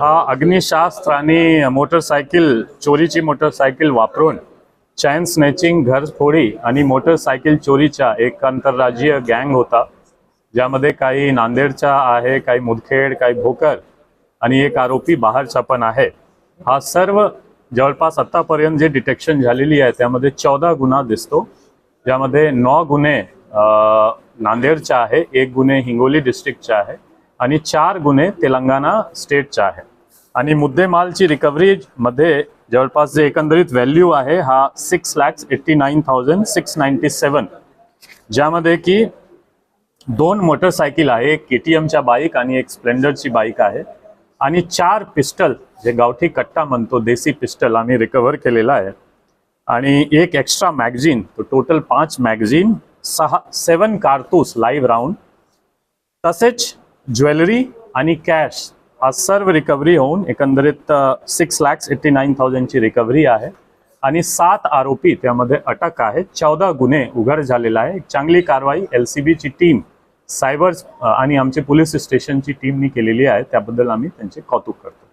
हा अग्निशास्त्र आणि मोटरसायकल चोरीची मोटरसायकल वापरून चैन स्नॅचिंग घरफोडी आणि मोटरसायकल चोरीचा एक आंतरराज्यीय गँग होता ज्यामध्ये काही नांदेडचा आहे काही मुदखेड काही भोकर आणि एक आरोपी बाहेरचा पण आहे. हा सर्व जवळपास आत्तापर्यंत जे डिटेक्शन झालेली आहे त्यामध्ये चौदा गुन्हा दिसतो ज्यामध्ये नऊ गुन्हे नांदेडचा आहे एक गुन्हे हिंगोली डिस्ट्रिक्टचा आहे. आणि चार गुन्हे तेलंगणा स्टेटचा आहे आणि मुद्देमालची रिकव्हरी मध्ये जवळपास जे एकंदरीत व्हॅल्यू आहे हा six lakhs eighty nine thousand six ninety seven ज्यामध्ये की दोन मोटरसायकल आहे एक के टी एमच्या बाईक आणि एक स्प्लेंडरची बाईक आहे. आणि चार पिस्टल जे गावठी कट्टा म्हणतो देसी पिस्टल आम्ही रिकव्हर केलेला आहे. आणि एक एक्स्ट्रा मॅगझिन तो टोटल पाच मॅगझिन सहा सेवन कारतूस लाईव्ह राऊंड तसेच ज्वेलरी आणि कॅश हा सर्व रिकव्हरी होऊन एकंदरीत सिक्स लॅक्स एट्टी नाईन थाउजंडची रिकव्हरी आहे. आणि सात आरोपी त्यामध्ये अटक आहे. चौदा गुन्हे उघड झालेला आहे. चांगली कारवाई एल सी बीची टीम सायबर आणि आमचे पोलीस स्टेशनची टीमनी केलेली आहे. त्याबद्दल आम्ही त्यांचे कौतुक करतो.